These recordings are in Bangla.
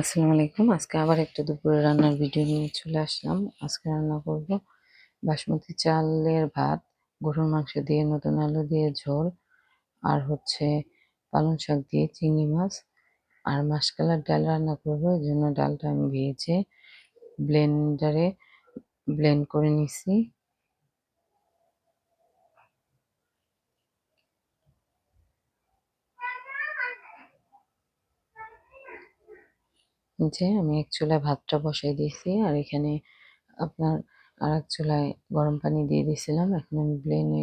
আসসালামু আলাইকুম। আজকে আবার একটা দুপুরে রান্নার ভিডিও নিয়ে চলে আসলাম। আজকে রান্না করব বাসমতি চালের ভাত, গরুর মাংস দিয়ে, নতুন আলু দিয়ে, ঝোল, আর হচ্ছে পালং শাক দিয়ে, চিংড়ি মাছ, আর মাসকালার ডাল রান্না করব। এই জন্য ডালটা আমি ভেজে ব্লেন্ডারে ব্লেন্ড করে নিছি। যে আমি এক চুলায় ভাতটা বসাই দিয়েছি আর এখানে আপনার আর এক চুলায় গরম পানি দিয়ে দিয়েছিলাম। এখন আমি ব্লেন্ডে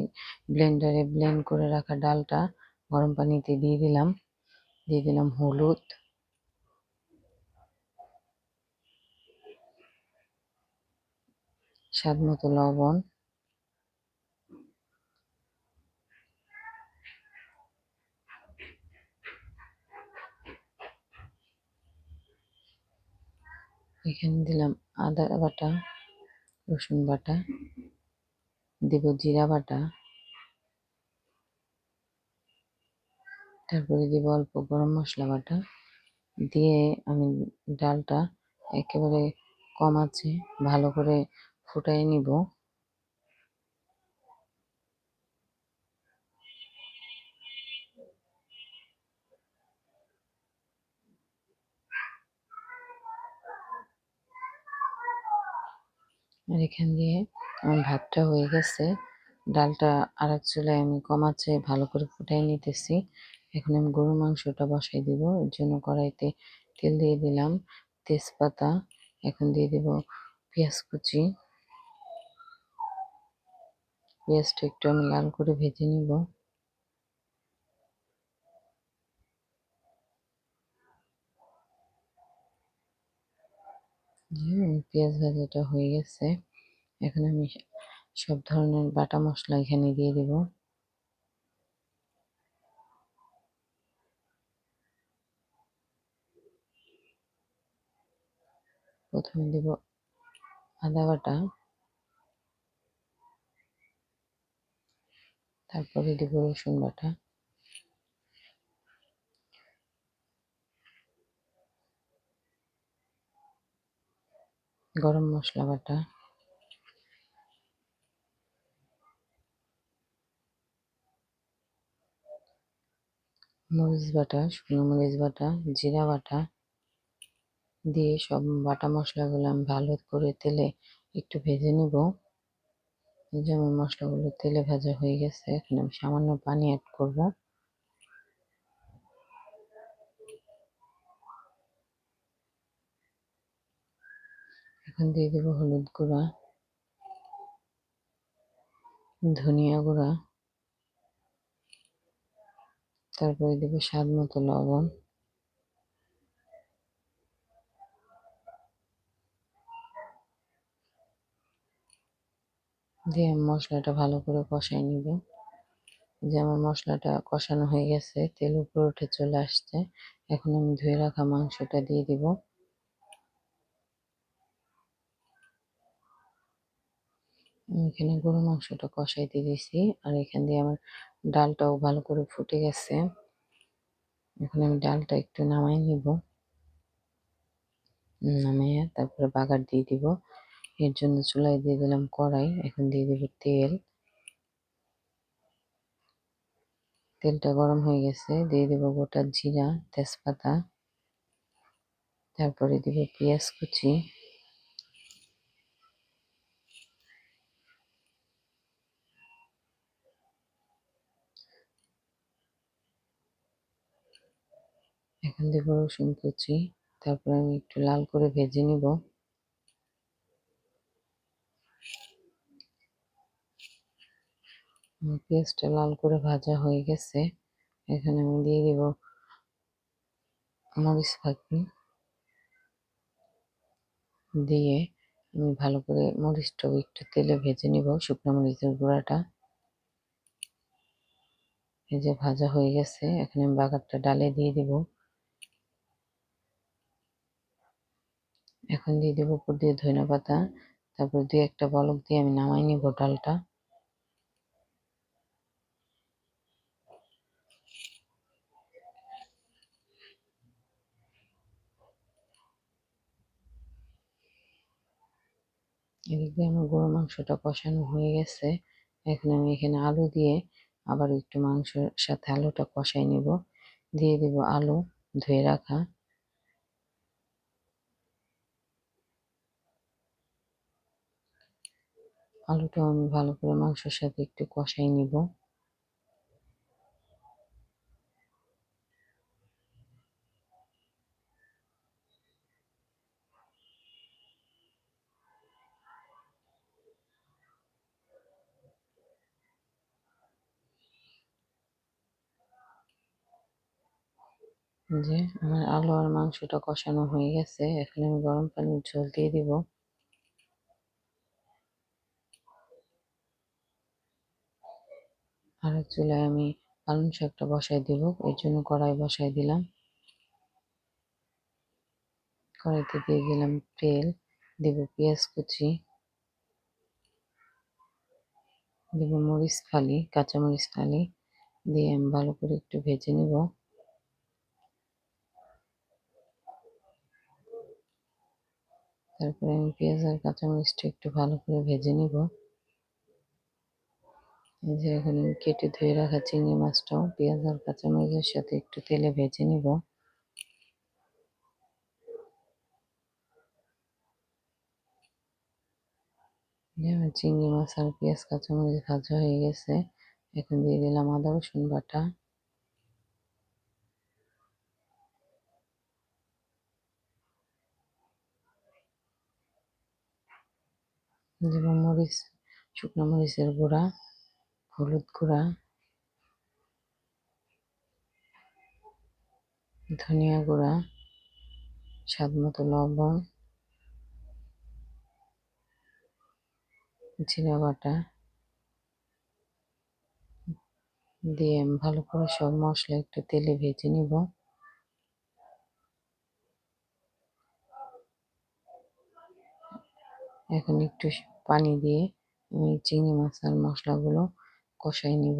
ব্লেন্ডারে ব্লেন্ড করে রাখা ডালটা গরম পানিতে দিয়ে দিলাম। দিয়ে দিলাম হলুদ। স্বাদ মতো লবণ। এখানে দিলাম আদা বাটা, রসুন বাটা, দেব জিরা বাটা, তারপরে দেব অল্প গরম মশলা বাটা। দিয়ে আমি ডালটা একেবারে কম আছে, ভালো করে ফুটাই নিব। আর এখান দিয়ে আমার ভাতটা হয়ে গেছে। ডালটা আর এক চুলায় আমি কমাচ্ছে, ভালো করে ফুটাই নিতেছি। এখন আমি গরুর মাংসটা বসাই দিব। এর জন্য কড়াইতে তেল দিয়ে দিলাম তেজপাতা, এখন দিয়ে দিব পেঁয়াজ কুচি। পেঁয়াজটা একটু আমি লাল করে ভেজে নিব। পেঁয়াজ ভাজাটা হয়ে গেছে। এখন আমি সব ধরনের বাটা মশলা এখানে দিয়ে দেব। প্রথমে দেব আদা বাটা। তারপরে দেব রসুন বাটা। গরম মশলা বাটা। মরিচ বাটা, শুকনো মরিচ বাটা, জিরা বাটা দিয়ে সব বাটা মশলাগুলো আমি ভালো করে তেলে একটু ভেজে নেব। যেমন মশলাগুলো তেলে ভাজা হয়ে গেছে, এখন আমি সামান্য পানি অ্যাড করব। এখন দিয়ে দেবো হলুদ গুঁড়া, ধনিয়া গুঁড়া তারপরে দেবো স্বাদ মতো লবণ। দিয়ে মশলাটা ভালো করে কষাই নিব। যে আমার মশলাটা কষানো হয়ে গেছে, তেল উপরে উঠে চলে আসছে। এখন আমি ধুয়ে রাখা মাংসটা দিয়ে দিব। এখানে গরুর মাংসটা কষাইতে দিয়েছি। আর এখান দিয়ে আমার ডালটাও ভালো করে ফুটে গেছে। এখন আমি ডালটা একটু নামাই নিব। নামিয়ে তারপরে বাগার দিয়ে দিব। এর জন্য চুলায় দিয়ে দিলাম কড়াই, এখন দিয়ে দিব তেল। তেলটা গরম হয়ে গেছে, দিয়ে দেব গোটা জিরা, তেজপাতা। তারপরে দিব পেঁয়াজ কুচি। এখন দেবো রসুন কুচি, তারপর আমি একটু লাল করে ভেজে নিব। পেঁয়াজটা লাল করে ভাজা হয়ে গেছে। এখানে আমি দিয়ে দেব মরিচ ফাঁকি। দিয়ে আমি ভালো করে মরিচটাও একটু তেলে ভেজে নিব, শুকনো মরিচের গুঁড়াটা। এই যে ভাজা হয়ে গেছে, এখানে আমি বাগারটা ডালে দিয়ে দিব। এখন দিয়ে দেবো, উপর দিয়ে ধনে পাতা। তারপর দিয়ে একটা বলক দিয়ে আমি নামাই নিব ডালটা। এদিকে আমার গরু মাংসটা কষানো হয়ে গেছে। এখন আমি এখানে আলু দিয়ে আবার একটু মাংসের সাথে আলুটা কষাই নিব। দিয়ে দেব আলু ধুয়ে রাখা। আলুটা আমি ভালো করে মাংসের সাথে একটু কষাই নিব। যে আমার আলু আর মাংসটা কষানো হয়ে গেছে, এখন আমি গরম পানির ঝোল দিয়ে দিব। আর চুলায় আমি পালং শাকটা বসাই দিব এর জন্য কড়াই বসাই দিলাম। কড়াইতে দিয়ে দিলাম তেল, দেব পেঁয়াজ কুচি, দেব মরিচ ফালি, কাঁচা মরিচ ফালি, দিয়ে আমি ভালো করে একটু ভেজে নিব। তারপরে আমি পেঁয়াজ আর কাঁচামরিচটা একটু ভালো করে ভেজে নিব। যে এখন কেটে ধুয়ে রাখা চিংড়ি মাছটাও, পেঁয়াজ আর কাঁচামরিচের সাথে একটু তেলে ভেজে নিব। চিংড়ি মাছ আর পেঁয়াজ, কাঁচামরিচ ভাজা হয়ে গেছে। এখন দিয়ে দিলাম আদা, রসুন বাটা। দেব মরিচ, শুকনো মরিচের গুঁড়া। হলুদ গুঁড়া, ধনিয়া গুঁড়া, স্বাদ মতো লবণ, জিরা বাটা দিয়ে ভালো করে সব মশলা একটু তেলে ভেজে নিব। এখন একটু পানি দিয়ে চিংড়ি মাছ আর মশলাগুলো কষাই নিব।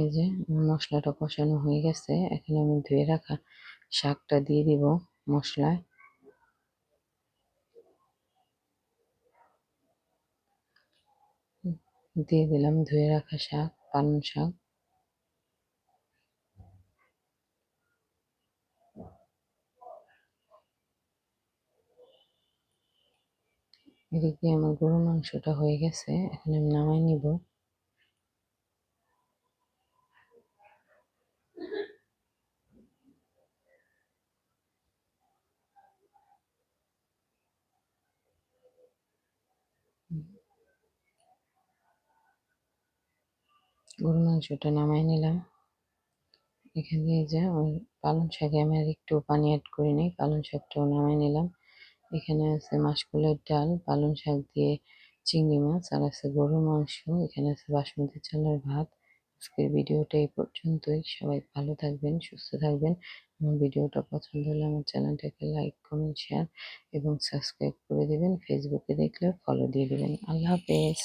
এই যে মশলাটা কষানো হয়ে গেছে, এখন আমি ধুয়ে রাখা শাকটা দিয়ে দিব মশলায়। দিয়ে দিলাম ধুয়ে রাখা শাক, পালং শাক। এদিকে আমার গরু মাংসটা হয়ে গেছে, এখন আমি নামাই নিব। গরু মাংসটা নামাই নিলাম। এখানে যে পালং শাকে আমি আর একটু পানি অ্যাড করে নিই, পালং শাকটাও নামাই নিলাম। এখানে আছে মাসকলাইয়ের ডাল, পালং শাক দিয়ে চিংড়ি মাছ, আর আছে গরুর মাংস, এখানে আছে বাসমতি চালের ভাত। আজকের ভিডিওটা এই পর্যন্তই। সবাই ভালো থাকবেন, সুস্থ থাকবেন। আমার ভিডিওটা পছন্দ হলে আমার চ্যানেলটাকে লাইক, কমেন্ট, শেয়ার এবং সাবস্ক্রাইব করে দেবেন। ফেসবুকে দেখলে ফলো দিয়ে দেবেন। আল্লাহ হাফেজ।